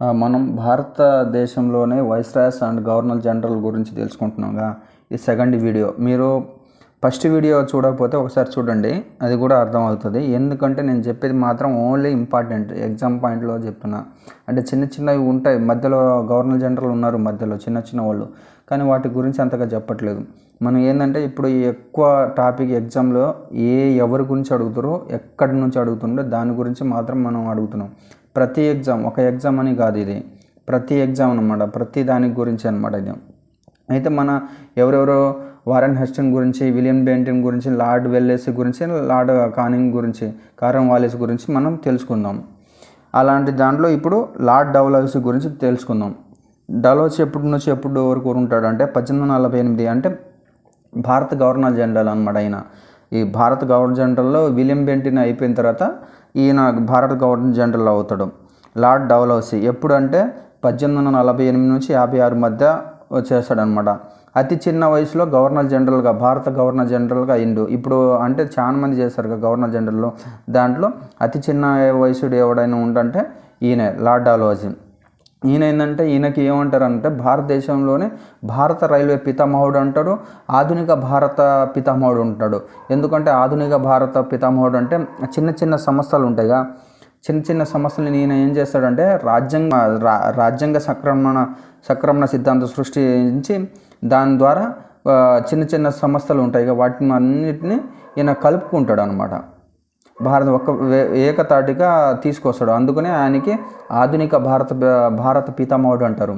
మనం భారతదేశంలోనే వైస్రాయస్ and governor general గురించి తెలుసుకుంటున్నాంగా ఈ సెకండ్ వీడియో. మీరు ఫస్ట్ వీడియో చూడకపోతే ఒకసారి చూడండి అది కూడా అర్థమవుతుంది. ఎందుకంటే నేను చెప్పేది మాత్రం ఓన్లీ ఇంపార్టెంట్ ఎగ్జామ్ పాయింట్లో చెప్తున్నా. అంటే చిన్న చిన్నవి ఉంటాయి మధ్యలో గవర్నర్ జనరల్ ఉన్నారు మధ్యలో చిన్న చిన్న వాళ్ళు. కానీ వాటి గురించి అంతగా చెప్పట్లేదు. మనం ఏంటంటే ఇప్పుడు ఎక్కువ టాపిక్ ఎగ్జామ్లో ఏ ఎవరి గురించి అడుగుతారో ఎక్కడి నుంచి అడుగుతుండో దాని గురించి మాత్రం మనం అడుగుతున్నాం. ప్రతి ఎగ్జామ్ ఒక ఎగ్జామ్ అని కాదు ఇది. ప్రతి ఎగ్జామ్ అనమాట ప్రతి దాని గురించి అనమాట ఇది. అయితే మన ఎవరెవరో వారెన్ హెస్టింగ్ గురించి విలియం బెంటిన్ గురించి లార్డ్ వెల్లెస్ గురించి లార్డ్ కానింగ్ గురించి కారం వాలిస్ గురించి మనం తెలుసుకుందాం. అలాంటి దాంట్లో ఇప్పుడు లార్డ్ డౌలౌస్ గురించి తెలుసుకుందాం. డౌలౌస్ ఎప్పటి నుంచి ఎప్పుడు వరకు ఉంటాడు అంటే పద్దెనిమిది నలభై ఎనిమిది అంటే భారత గవర్నర్ జనరల్ అనమాట ఆయన. ఈ భారత గవర్నర్ జనరల్లో విలియం బెంటిన్ అయిపోయిన తర్వాత ఈయన భారత గవర్నర్ జనరల్ అవుతాడు. లార్డ్ డౌలౌసీ ఎప్పుడు అంటే పద్దెనిమిది వందల నలభై ఎనిమిది నుంచి యాభై ఆరు మధ్య చేస్తాడనమాట అతి చిన్న వయసులో గవర్నర్ జనరల్గా భారత గవర్నర్ జనరల్గా అయిండు. ఇప్పుడు అంటే చాలా మంది చేస్తారు కదా గవర్నర్ జనరల్లో. దాంట్లో అతి చిన్న వయసుడు ఎవడైనా ఉండంటే ఈయనే లార్డ్ డౌలౌసీ ఈయన ఏంటంటే ఈయనకి ఏమంటారంటే భారతదేశంలోనే భారత రైల్వే పితామహుడు అంటాడు ఆధునిక భారత పితామహుడు ఉంటాడు. ఎందుకంటే ఆధునిక భారత పితామహుడు అంటే చిన్న చిన్న సంస్థలు ఉంటాయిగా. చిన్న చిన్న సమస్యలు ఈయన ఏం చేస్తాడంటే రాజ్యాంగ రాజ్యాంగ సక్రమణ సక్రమణ సిద్ధాంతం సృష్టించి దాని ద్వారా చిన్న చిన్న సమస్యలు ఉంటాయి కదా, వాటిని అన్నిటిని ఈయన కలుపుకుంటాడు అనమాట భారత ఒక ఏకతాటిగా తీసుకొస్తాడు. అందుకనే ఆయనకి ఆధునిక భారత భారత పితామహుడు అంటారు.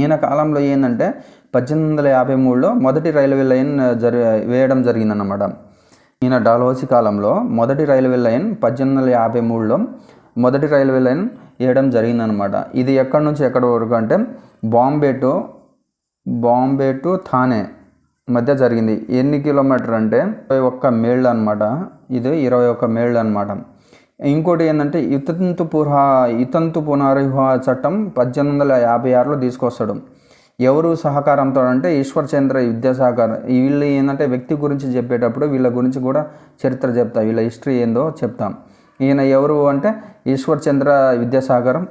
ఈయన కాలంలో ఏంటంటే పద్దెనిమిది వందల యాభై మూడులో మొదటి రైల్వే లైన్ జరి వేయడం జరిగిందన్నమాట. ఈయన డాల్హౌసీ కాలంలో మొదటి రైల్వే లైన్ పద్దెనిమిది వందల యాభై మూడులో మొదటి రైల్వే లైన్ వేయడం జరిగిందనమాట ఇది ఎక్కడి నుంచి ఎక్కడి వరకు అంటే బాంబే టు బాంబే టు థానే మధ్య జరిగింది. ఎన్ని కిలోమీటర్ అంటే ఇరవై ఒక్క మేళ్ళు అనమాట ఇది ఇరవై ఒక్క మేళ్ళు అనమాట ఇంకోటి ఏంటంటే ఇతంతు పురా ఇతంతు పునరుహ చట్టం పద్దెనిమిది వందల యాభై ఆరులో తీసుకొస్తాడు. ఎవరు సహకారంతో అంటే ఈశ్వర్ చంద్ర విద్యాసాగర్ వీళ్ళు ఏంటంటే వ్యక్తి గురించి చెప్పేటప్పుడు వీళ్ళ గురించి కూడా చరిత్ర చెప్తా. వీళ్ళ హిస్టరీ ఏందో చెప్తాం. ఈయన ఎవరు అంటే ఈశ్వర్ చంద్ర విద్యాసాగరం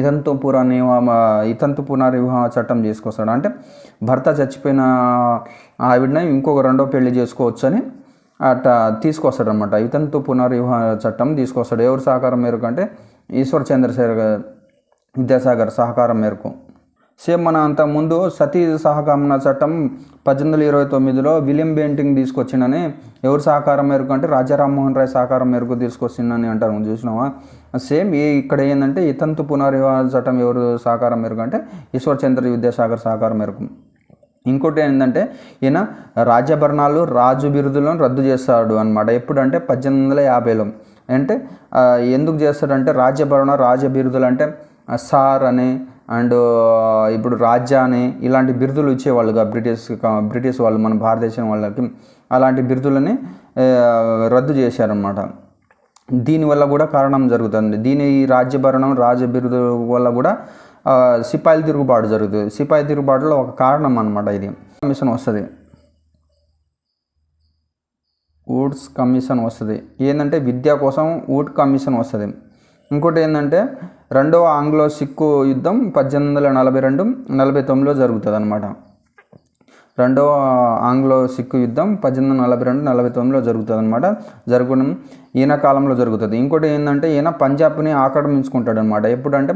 ఇతంతు పునర్వివాహ ఇతంతు పునర్వివాహ చట్టం తీసుకొస్తాడు అంటే భర్త చచ్చిపోయిన ఆవిడని ఇంకొక రెండో పెళ్ళి చేసుకోవచ్చని అని అట్లా తీసుకొస్తాడు అనమాట ఇతంతు పునర్వివాహ చట్టం తీసుకొస్తాడు. ఎవరు సహకారం మేరకు అంటే ఈశ్వర్ చంద్రశేఖర్ విద్యాసాగర్ సహకారం మేరకు. సేమ్ మన అంత ముందు సతీ సహగమన చట్టం పద్దెనిమిది వందల ఇరవై తొమ్మిదిలో విలియం బెంటింగ్ తీసుకొచ్చిండని ఎవరు సహకారం మేరకు అంటే రాజా రామ్మోహన్ రాయ్ సహకారం మేరకు తీసుకొచ్చిందని అంటారు. మనం చూసినావా? సేమ్ ఈ ఇక్కడ ఏంటంటే ఇతంతు పునర్వివాహ చట్టం ఎవరు సహకారం మేరకు అంటే ఈశ్వర్ చంద్ర విద్యాసాగర్ సహకారం మేరకు. ఇంకోటి ఏంటంటే ఈయన రాజ్యభరణాలు రాజు బిరుదులను రద్దు చేస్తాడు అనమాట ఎప్పుడంటే పద్దెనిమిది వందల యాభైలో. అంటే ఎందుకు చేస్తాడంటే రాజ్యభరణ రాజ బిరుదులు అంటే సార్ అని అండ్ ఇప్పుడు రాజ్య అని ఇలాంటి బిరుదులు ఇచ్చేవాళ్ళుగా బ్రిటిష్ బ్రిటిష్ వాళ్ళు మన భారతదేశం వాళ్ళకి అలాంటి బిరుదులని రద్దు చేశారనమాట దీనివల్ల కూడా కారణం జరుగుతుంది. దీని ఈ రాజ్యభరణం రాజ్య బిరుదు వల్ల కూడా సిపాయిల తిరుగుబాటు జరుగుతుంది. సిపాయి తిరుగుబాటులో ఒక కారణం అనమాట ఇది. కమిషన్ వస్తుంది. ఓట్స్ కమిషన్ వస్తుంది. ఏంటంటే విద్య కోసం వుడ్ కమిషన్ వస్తుంది. ఇంకోటి ఏంటంటే రెండవ ఆంగ్లో సిక్కు యుద్ధం పద్దెనిమిది వందల నలభై రెండు నలభై తొమ్మిదిలో జరుగుతుంది అనమాట రెండవ ఆంగ్లో సిక్కు యుద్ధం పద్దెనిమిది వందల నలభై రెండు నలభై తొమ్మిదిలో జరుగుతుంది అనమాట జరగడం ఈయన కాలంలో జరుగుతుంది. ఇంకోటి ఏంటంటే ఈయన పంజాబ్ని ఆక్రమించుకుంటాడు అనమాట ఎప్పుడంటే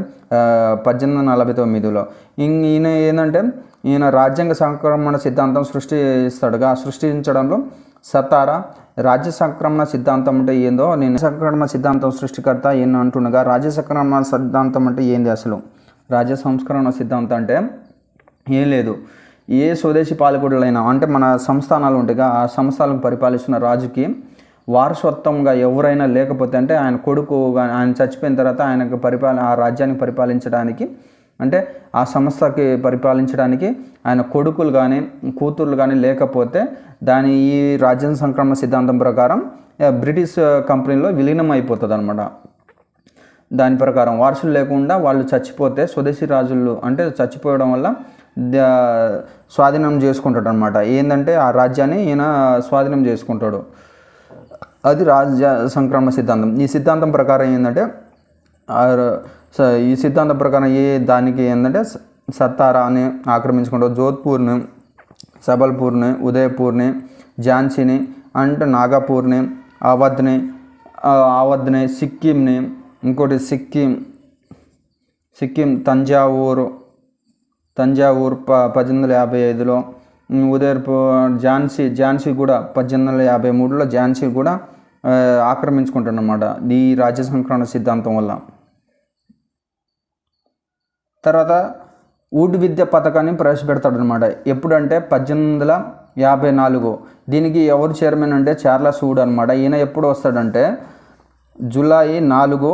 పద్దెనిమిది వందల నలభై తొమ్మిదిలో. ఇం- ఈయన ఏంటంటే ఈయన రాజ్యాంగ సంక్రమణ సిద్ధాంతం సృష్టిస్తాడుగా సృష్టించడంలో సతారా రాజ్య సంక్రమణ సిద్ధాంతం అంటే ఏందో? నేను సంక్రమణ సిద్ధాంతం సృష్టికర్త ఈయన అంటుండగా రాజ్య సంక్రమణ సిద్ధాంతం అంటే ఏంది అసలు? రాజ్య సంస్కరణ సిద్ధాంతం అంటే ఏం లేదు. ఏ స్వదేశీ పాలకుడులైనా అంటే మన సంస్థానాలు ఉంటాయిగా ఆ సంస్థలను పరిపాలిస్తున్న రాజుకి వారసత్వంగా ఎవరైనా లేకపోతే అంటే ఆయన కొడుకు ఆయన చచ్చిపోయిన తర్వాత ఆయనకు పరిపాల ఆ రాజ్యాన్ని పరిపాలించడానికి అంటే ఆ సంస్థకి పరిపాలించడానికి ఆయన కొడుకులు కానీ కూతుర్లు కానీ లేకపోతే దాని ఈ రాజ్యాంగ సంక్రమణ సిద్ధాంతం ప్రకారం బ్రిటిష్ కంపెనీలో విలీనం అయిపోతుంది అనమాట దాని ప్రకారం వారసులు లేకుండా వాళ్ళు చచ్చిపోతే స్వదేశీ రాజులు అంటే చచ్చిపోవడం వల్ల స్వాధీనం చేసుకుంటాడు అనమాట ఏంటంటే ఆ రాజ్యాన్ని ఈయన స్వాధీనం చేసుకుంటాడు. అది రాజ్య సంక్రమణ సిద్ధాంతం. ఈ సిద్ధాంతం ప్రకారం ఏంటంటే సో ఈ సిద్ధాంతం ప్రకారం ఏ దానికి ఏంటంటే సత్తారాని ఆక్రమించుకుంటూ జోధ్పూర్ని సబల్పూర్ని ఉదయపూర్ని ఝాన్సీని అండ్ నాగపూర్ని అవధ్ని అవధ్ని సిక్కింని ఇంకోటి సిక్కిం సిక్కిం తంజావూరు తంజావూరు ప పద్దెనిమిది వందల యాభై ఐదులో ఉదయపూర్ ఝాన్సీ ఝాన్సీ కూడా పద్దెనిమిది వందల యాభై మూడులో ఝాన్సీ కూడా ఆక్రమించుకుంటాడనమాట ఈ రాజ్య సంక్రమణ సిద్ధాంతం వల్ల. తర్వాత ఊడ్ విద్య పథకాన్ని ప్రవేశపెడతాడనమాట ఎప్పుడంటే పద్దెనిమిది వందల యాభై నాలుగు. దీనికి ఎవరు చైర్మన్ అంటే చార్లెస్ వుడ్ అనమాట ఈయన ఎప్పుడు వస్తాడంటే జూలై నాలుగు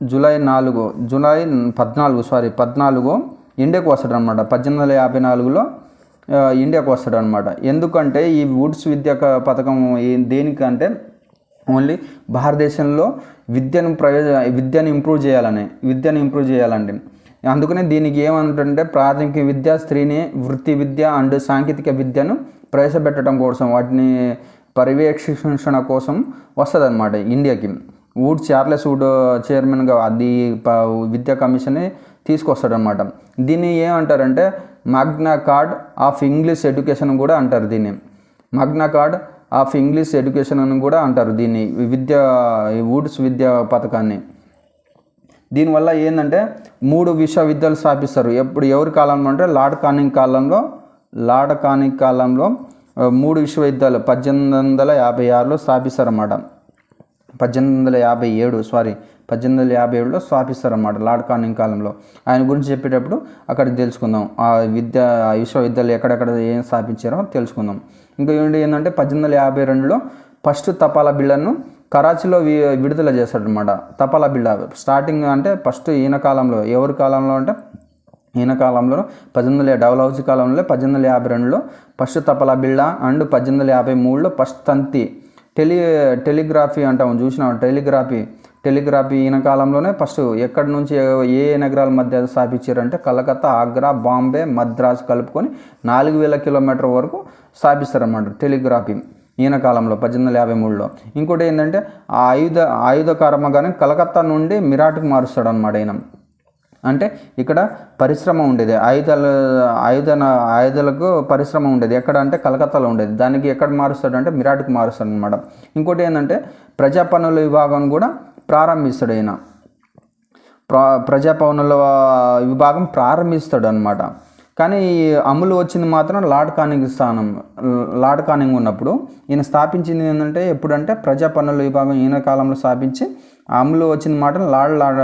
జూలై నాలుగు జూలై పద్నాలుగు సారీ పద్నాలుగు ఇండియాకు వస్తాడు అనమాట పద్దెనిమిది వందల యాభై నాలుగులో ఇండియాకు వస్తాడు అనమాట ఎందుకంటే ఈ వుడ్స్ విద్య పథకం దేనికంటే ఓన్లీ భారతదేశంలో విద్యను ప్రయోజ విద్యను ఇంప్రూవ్ చేయాలని విద్యను ఇంప్రూవ్ చేయాలండి అందుకనే దీనికి ఏమంటుంటే ప్రాథమిక విద్య స్త్రీని వృత్తి విద్య అండ్ సాంకేతిక విద్యను ప్రవేశపెట్టడం కోసం వాటిని పర్యవేక్షించడం కోసం వస్తుంది అనమాట ఇండియాకి. వుడ్ చార్లెస్ వుడ్ చైర్మన్గా అది విద్యా కమిషన్ని తీసుకొస్తాడనమాట దీన్ని ఏమంటారంటే Magna Carta of English education కూడా అంటారు దీన్ని. Magna Carta of English education అని కూడా అంటారు దీన్ని విద్య వుడ్స్ విద్యా పథకాన్ని. దీనివల్ల ఏంటంటే మూడు విశ్వవిద్యాలయాలు స్థాపిస్తారు. ఎప్పుడు ఎవరి కాలంలో అంటే లార్డ్ కానింగ్ కాలంలో లార్డ్ కానింగ్ కాలంలో మూడు విశ్వవిద్యాలయాలు పద్దెనిమిది వందల యాభై ఆరులో స్థాపిస్తారన్నమాట. పద్దెనిమిది వందల యాభై ఏడు సారీ పద్దెనిమిది వందల యాభై ఏడులో స్థాపిస్తారన్నమాట లార్డ్ కానింగ్ కాలంలో. ఆయన గురించి చెప్పేటప్పుడు అక్కడ తెలుసుకుందాం. ఆ విద్యా విశ్వవిద్యాలయం ఎక్కడెక్కడ ఏం స్థాపించారో తెలుసుకుందాం. ఇంకా ఏంటి ఏంటంటే పద్దెనిమిది వందల యాభై రెండులో ఫస్ట్ తపాలా బిళ్ళను కరాచీలో వి విడుదల చేశాడనమాట తపాలా బిళ్ళ స్టార్టింగ్ అంటే ఫస్ట్ ఈయన కాలంలో ఎవరి కాలంలో అంటే ఈయన కాలంలో పద్దెనిమిది వందల డబల్ కాలంలో పద్దెనిమిది వందల యాభై రెండులో ఫస్ట్ తపలా బిళ్ళ అండ్ పద్దెనిమిది వందల యాభై మూడులో ఫస్ట్ తంతి. టెలి టెలిగ్రాఫీ అంటాం చూసినాం. టెలిగ్రాఫీ. టెలిగ్రాఫీ ఈయన కాలంలోనే ఫస్ట్ ఎక్కడి నుంచి ఏ- నగరాల మధ్య స్థాపించారంటే కలకత్తా ఆగ్రా బాంబే మద్రాస్ కలుపుకొని నాలుగు వేల కిలోమీటర్ వరకు స్థాపిస్తారన్నమాట టెలిగ్రాఫీ. ఈయన కాలంలో పద్దెనిమిది వందల యాభై మూడులో. ఇంకోటి ఏంటంటే ఆ ఆయుధ ఆయుధ కర్మగానే కలకత్తా నుండి మిరాట్కి మారుస్తాడు అనమాట ఈయన. అంటే ఇక్కడ పరిశ్రమ ఉండేది. ఆయుధాలు ఆయుధ ఆయుధాలకు పరిశ్రమ ఉండేది. ఎక్కడ అంటే కలకత్తాలో ఉండేది. దానికి ఎక్కడ మారుస్తాడు అంటే మిరాట్కి మారుస్తాడు అనమాట ఇంకోటి ఏంటంటే ప్రజా పనుల విభాగం కూడా ప్రారంభిస్తాడు ఈయన. ప్ర ప్రజా పనుల విభాగం ప్రారంభిస్తాడు అనమాట కానీ ఈ అమలు వచ్చింది మాత్రం లార్డ్ కానింగ్ స్థానం లార్డ్ కానింగ్ ఉన్నప్పుడు. ఈయన స్థాపించింది ఏంటంటే ఎప్పుడంటే ప్రజా పన్నుల విభాగం ఈయన కాలంలో స్థాపించి ఆ అమలు వచ్చింది మాత్రం లార్డ్ లార్డ్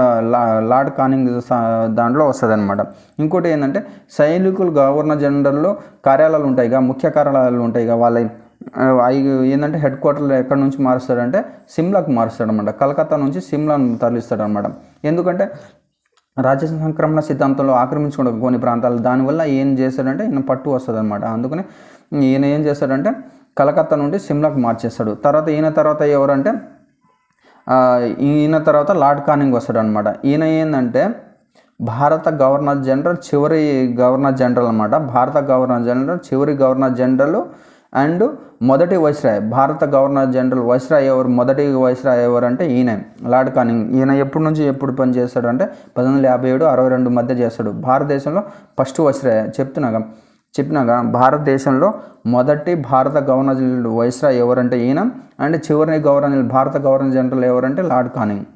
లార్డ్ కానింగ్ దాంట్లో వస్తుంది అనమాట ఇంకోటి ఏంటంటే సైనికులు గవర్నర్ జనరల్లో కార్యాలయాలు ఉంటాయిగా ముఖ్య కార్యాలయాలు ఉంటాయిగా వాళ్ళ అవి ఏంటంటే హెడ్ క్వార్టర్లు ఎక్కడి నుంచి మారుస్తాడంటే సిమ్లాకు మారుస్తాడనమాట కలకత్తా నుంచి సిమ్లాను తరలిస్తాడనమాట ఎందుకంటే రాజ్య సంక్రమణ సిద్ధాంతంలో ఆక్రమించుకున్న కొన్ని ప్రాంతాలు. దానివల్ల ఏం చేస్తాడంటే ఈయన పట్టు వస్తుంది అనమాట అందుకని ఈయన ఏం చేస్తాడంటే కలకత్తా నుండి సిమ్లాకు మార్చేస్తాడు. తర్వాత ఈయన తర్వాత ఎవరంటే ఈయన తర్వాత లార్డ్ కానింగ్ వస్తాడు అనమాట ఈయన ఏంటంటే భారత గవర్నర్ జనరల్ చివరి గవర్నర్ జనరల్ అనమాట భారత గవర్నర్ జనరల్ చివరి గవర్నర్ జనరల్ అండ్ మొదటి వైస్రాయ్ భారత గవర్నర్ జనరల్ వైస్రాయ్ ఎవరు? మొదటి వైస్రాయ్ ఎవరు అంటే ఈయన లార్డ్ కానింగ్. ఈయన ఎప్పటి నుంచి ఎప్పుడు పని చేస్తాడు అంటే పంతొమ్మిది వందల యాభై ఏడు అరవై రెండు మధ్య చేస్తాడు. భారతదేశంలో ఫస్ట్ వైస్రాయ్ చెప్తున్నాగా చెప్పినాగా భారతదేశంలో మొదటి భారత గవర్నర్ జనరల్ వైస్రాయ్ ఎవరంటే ఈయన అండ్ చివరి గవర్నర్ భారత గవర్నర్ జనరల్ ఎవరంటే లార్డ్ కానింగ్.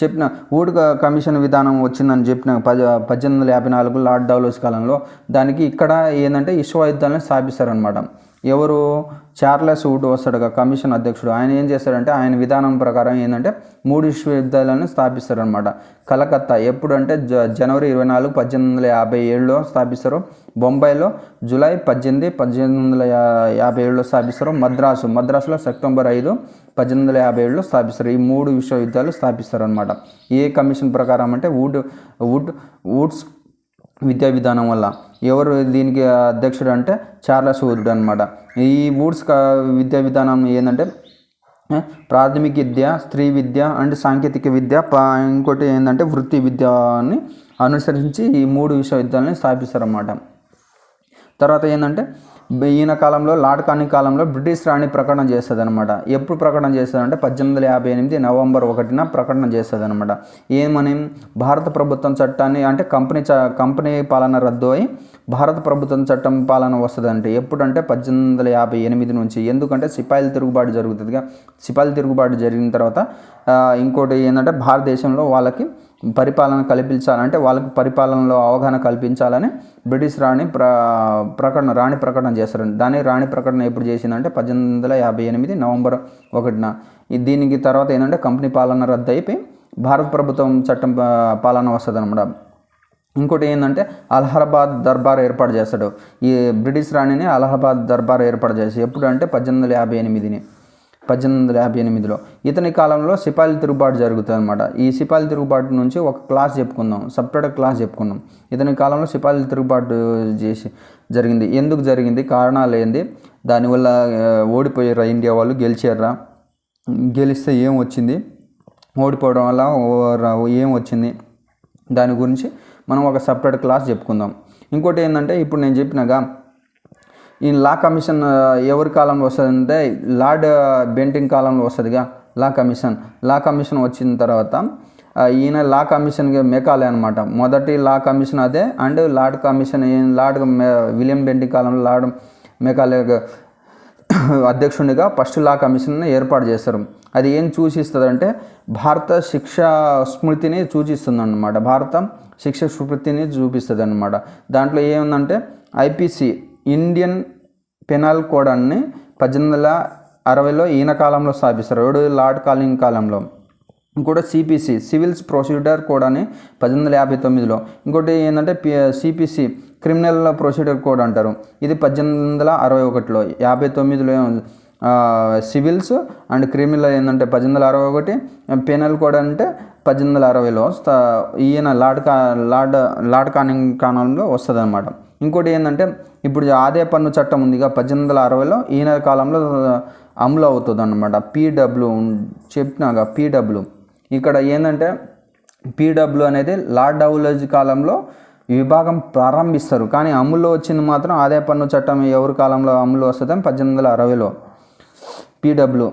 చెప్పిన ఊడ్ కమిషన్ విధానం వచ్చిందని చెప్పిన పద పద్దెనిమిది వందల యాభై నాలుగు లార్డ్ డౌలస్ కాలంలో దానికి ఇక్కడ ఏంటంటే విశ్వవిద్యాలయం స్థాపిస్తారనమాట ఎవరు చార్లెస్ వుడ్ వస్తాడుగా కమిషన్ అధ్యక్షుడు. ఆయన ఏం చేస్తాడంటే ఆయన విధానం ప్రకారం ఏంటంటే మూడు విశ్వవిద్యాలయాలను స్థాపిస్తారనమాట కలకత్తా ఎప్పుడంటే జ జనవరి ఇరవై నాలుగు పద్దెనిమిది వందల యాభై ఏడులో స్థాపిస్తారు. బొంబాయిలో జూలై పద్దెనిమిది పద్దెనిమిది వందల యా- యాభై ఏడులో స్థాపిస్తారు. మద్రాసు మద్రాసులో సెప్టెంబర్ ఐదు పద్దెనిమిది వందల యాభై ఏడులో స్థాపిస్తారు. ఈ మూడు విశ్వవిద్యాలయాలు స్థాపిస్తారు అనమాట ఏ కమిషన్ ప్రకారం అంటే వుడ్ వుడ్ వుడ్స్ విద్యా విధానం వల్ల. ఎవరు దీనికి అధ్యక్షుడు అంటే చార్లెస్ వుడ్ అనమాట ఈ వుడ్స్ విద్యా విధానం ఏంటంటే ప్రాథమిక విద్య స్త్రీ విద్య అండ్ సాంకేతిక విద్య ఇంకోటి ఏంటంటే వృత్తి విద్యని అనుసరించి ఈ మూడు విశ్వవిద్యాలయాన్ని స్థాపిస్తారన్నమాట. తర్వాత ఏంటంటే ఈయన కాలంలో లాడ్కాని కాలంలో బ్రిటిష్ రాణి ప్రకటన చేస్తుంది అనమాట ఎప్పుడు ప్రకటన చేస్తుందంటే పద్దెనిమిది వందల యాభై ఎనిమిది నవంబర్ ఒకటిన ప్రకటన చేస్తుంది అనమాట ఏమని? భారత ప్రభుత్వం చట్టాన్ని అంటే కంపెనీ చ కంపెనీ పాలన రద్దు అయి భారత ప్రభుత్వం చట్టం పాలన వస్తుందంటే ఎప్పుడంటే పద్దెనిమిది వందల యాభై ఎనిమిది నుంచి. ఎందుకంటే సిపాయిల తిరుగుబాటు జరుగుతుందిగా. సిపాయిల తిరుగుబాటు జరిగిన తర్వాత ఇంకోటి ఏంటంటే భారతదేశంలో వాళ్ళకి పరిపాలన కల్పించాలంటే వాళ్ళకి పరిపాలనలో అవగాహన కల్పించాలని బ్రిటిష్ రాణి ప్ర ప్రకటన రాణి ప్రకటన చేస్తారు. దాని రాణి ప్రకటన ఎప్పుడు చేసిందంటే పద్దెనిమిది వందల యాభై ఎనిమిది నవంబర్ ఒకటిన. ఈ దీనికి తర్వాత ఏంటంటే కంపెనీ పాలన రద్దు అయిపోయి భారత ప్రభుత్వం చట్టం పాలన వస్తుంది అనమాట ఇంకోటి ఏంటంటే అలహాబాద్ దర్బార్ ఏర్పాటు చేస్తాడు. ఈ బ్రిటిష్ రాణిని అలహాబాద్ దర్బార్ ఏర్పాటు చేసి ఎప్పుడు అంటే పద్దెనిమిది వందల యాభై ఎనిమిదిని. పద్దెనిమిది వందల యాభై ఎనిమిదిలో. ఇతని కాలంలో సిపాయిల తిరుగుబాటు జరుగుతుంది అనమాట ఈ సిపాయిల తిరుగుబాటు నుంచి ఒక క్లాస్ చెప్పుకుందాం. సపరేట్ క్లాస్ చెప్పుకుందాం. ఇతని కాలంలో సిపాయిల తిరుగుబాటు చేసి జరిగింది. ఎందుకు జరిగింది? కారణాలు ఏంది? దానివల్ల ఓడిపోయారా ఇండియా వాళ్ళు? గెలిచారా? గెలిస్తే ఏం వచ్చింది? ఓడిపోవడం వల్ల ఓ- ఏం వచ్చింది? దాని గురించి మనం ఒక సపరేట్ క్లాస్ చెప్పుకుందాం. ఇంకోటి ఏంటంటే ఇప్పుడు నేను చెప్పినగా ఈ లా కమిషన్ ఎవరి కాలంలో వస్తుందంటే లార్డ్ బెంటింగ్ కాలంలో వస్తుందిగా లా కమిషన్. లా కమిషన్ వచ్చిన తర్వాత ఈయన లా కమిషన్కి మెకాలే అనమాట మొదటి లా కమిషన్ అదే and lord commission lord William Bentinck కాలంలో లార్డ్ మెకాలే అధ్యక్షునిగా ఫస్ట్ లా కమిషన్ని ఏర్పాటు చేస్తారు. అది ఏం సూచిస్తుందంటే భారత శిక్ష స్మృతిని సూచిస్తుంది అనమాట భారత శిక్ష స్మృతిని చూపిస్తుంది అనమాట దాంట్లో ఏముందంటే ఐపీసీ ఇండియన్ పెనల్ కోడ్ అని పద్దెనిమిది వందల అరవైలో ఈయన కాలంలో స్థాపిస్తారు ఎవడు లార్డ్ కాలింగ్ కాలంలో. ఇంకోటి సిపిసి సివిల్స్ ప్రొసీడర్ కోడ్ అని పద్దెనిమిది వందల యాభై తొమ్మిదిలో. ఇంకోటి ఏంటంటే సిపిసి క్రిమినల్ ప్రొసీడర్ కోడ్ అంటారు. ఇది పద్దెనిమిది వందల అరవై ఒకటిలో యాభై తొమ్మిదిలో సివిల్స్ అండ్ క్రిమినల్ ఏంటంటే పద్దెనిమిది వందల అరవై ఒకటి పెనల్ కోడ్ అంటే పద్దెనిమిది వందల అరవైలో ఈయన లార్డ్ కా లార్డ్ లార్డ్ కానింగ్ కాలంలో వస్తుంది అనమాట ఇంకోటి ఏంటంటే ఇప్పుడు ఆదాయ పన్ను చట్టం ఉందిగా పద్దెనిమిది వందల అరవైలో ఈయన కాలంలో అమలు అవుతుంది అనమాట పీడబ్ల్యూ చెప్పినాగా పీడబ్ల్యూ. ఇక్కడ ఏంటంటే పీడబ్ల్యూ అనేది లార్డ్ డౌలజీ కాలంలో విభాగం ప్రారంభిస్తారు. కానీ అమల్లో వచ్చింది మాత్రం ఆదాయ పన్ను చట్టం ఎవరి కాలంలో అమలు వస్తుంది పద్దెనిమిది వందల అరవైలో. పీడబ్ల్యూ.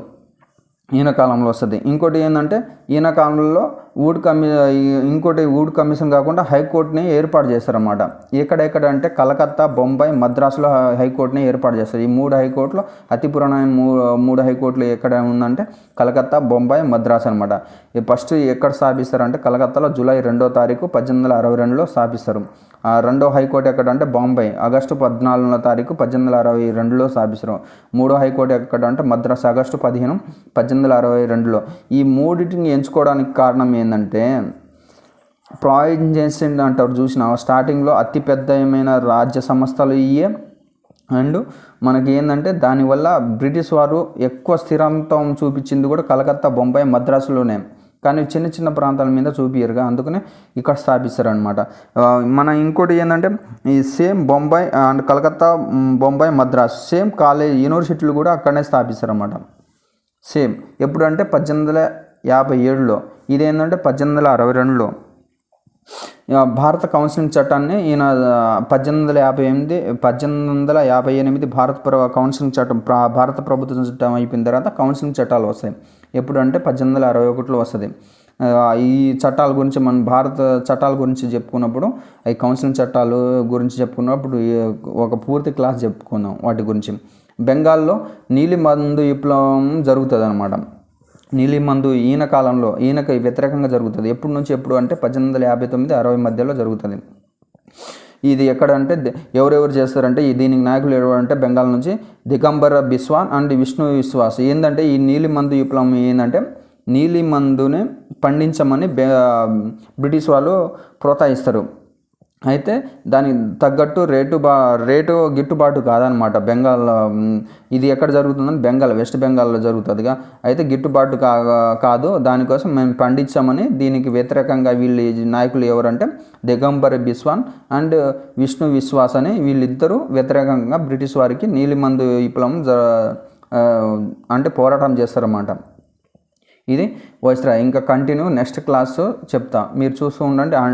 ఈయన కాలంలో వస్తుంది. ఇంకోటి ఏంటంటే ఈయన కాలంలో ఊడ్ కమి ఇంకోటి ఊడ్ కమిషన్ కాకుండా హైకోర్టుని ఏర్పాటు చేస్తారన్నమాట. ఎక్కడెక్కడ అంటే కలకత్తా బొంబాయి మద్రాసులో హైకోర్టుని ఏర్పాటు చేస్తారు. ఈ మూడు హైకోర్టులో అతి పురాణమైన మూడు మూడు హైకోర్టులు ఎక్కడ ఉందంటే కలకత్తా బొంబాయి మద్రాసు అనమాట ఫస్ట్ ఎక్కడ స్థాపిస్తారంటే కలకత్తాలో జూలై రెండో తారీఖు పద్దెనిమిది వందల అరవై రెండులో స్థాపిస్తారు. ఆ రెండో హైకోర్టు ఎక్కడ అంటే బాంబే ఆగస్టు పద్నాలుగో తారీఖు పద్దెనిమిది వందల అరవై రెండులో స్థాపిస్తారు. మూడో హైకోర్టు ఎక్కడ అంటే మద్రాసు. ఆగస్టు పదిహేను పద్దెనిమిది వందల అరవై రెండులో ఈ మూడింటిని ఎంచుకోవడానికి కారణం ఏంటంటే ప్రావిన్సెంట్ అంటారు చూసిన స్టార్టింగ్లో అతి పెద్దమైన రాజ్య సంస్థలు ఇయే అండ్ మనకి ఏంటంటే దానివల్ల బ్రిటిష్ వారు ఎక్కువ స్థిరంతం చూపించింది కూడా కలకత్తా బొంబాయి మద్రాసులోనే. కానీ చిన్న చిన్న ప్రాంతాల మీద చూపియరుగా అందుకనే ఇక్కడ స్థాపిస్తారనమాట మన ఇంకోటి ఏంటంటే ఈ same Bombay and Calcutta Bombay Madras same college యూనివర్సిటీలు కూడా అక్కడనే స్థాపిస్తారనమాట సేమ్. ఎప్పుడంటే పద్దెనిమిది వందల యాభై ఏడులో. ఇదేంటంటే పద్దెనిమిది వందల అరవై రెండులో. భారత కౌన్సిలింగ్ చట్టాన్ని ఈయన పద్దెనిమిది వందల యాభై ఎనిమిది పద్దెనిమిది వందల యాభై ఎనిమిది భారత ప్ర- కౌన్సిలింగ్ చట్టం ప్ర- భారత ప్రభుత్వం చట్టం అయిపోయిన తర్వాత కౌన్సిలింగ్ చట్టాలు వస్తాయి. ఎప్పుడు అంటే పద్దెనిమిది వందల అరవై ఒకటిలో వస్తుంది. ఈ చట్టాల గురించి మనం భారత చట్టాల గురించి చెప్పుకున్నప్పుడు ఈ కౌన్సిలింగ్ చట్టాలు గురించి చెప్పుకున్నప్పుడు ఒక పూర్తి క్లాస్ చెప్పుకుందాం వాటి గురించి. బెంగాల్లో నీలిమందు విప్లవం జరుగుతుంది అనమాట నీలిమందు ఈయన కాలంలో ఈయనకు వ్యతిరేకంగా జరుగుతుంది. ఎప్పటి నుంచి ఎప్పుడు అంటే పద్దెనిమిది వందల యాభై తొమ్మిది అరవై మధ్యలో జరుగుతుంది. ఇది ఎక్కడ అంటే ఎవరెవరు చేస్తారంటే ఈ దీనికి నాయకులు ఎవరంటే బెంగాల్ నుంచి దిగంబర బిస్వాన్ అండ్ విష్ణు విశ్వాస్. ఏంటంటే ఈ నీలిమందు విప్లవం ఏంటంటే నీలిమందుని పండించమని బె బ్రిటిష్ వాళ్ళు ప్రోత్సహిస్తారు. అయితే దానికి తగ్గట్టు రేటు బా రేటు గిట్టుబాటు కాదనమాట. బెంగాల్ ఇది ఎక్కడ జరుగుతుందని బెంగాల్ వెస్ట్ బెంగాల్లో జరుగుతుందిగా. అయితే గిట్టుబాటు కా కాదు దానికోసం మేము పండించామని దీనికి వ్యతిరేకంగా వీళ్ళు నాయకులు ఎవరంటే దిగంబర్ బిస్వాన్ అండ్ విష్ణు విశ్వాస్ అని వీళ్ళిద్దరూ వ్యతిరేకంగా బ్రిటిష్ వారికి నీలిమందు విప్లవం జ అంటే పోరాటం చేస్తారన్నమాట. ఇది వైస్రా ఇంకా కంటిన్యూ నెక్స్ట్ క్లాస్ చెప్తా. మీరు చూస్తూ ఉండండి.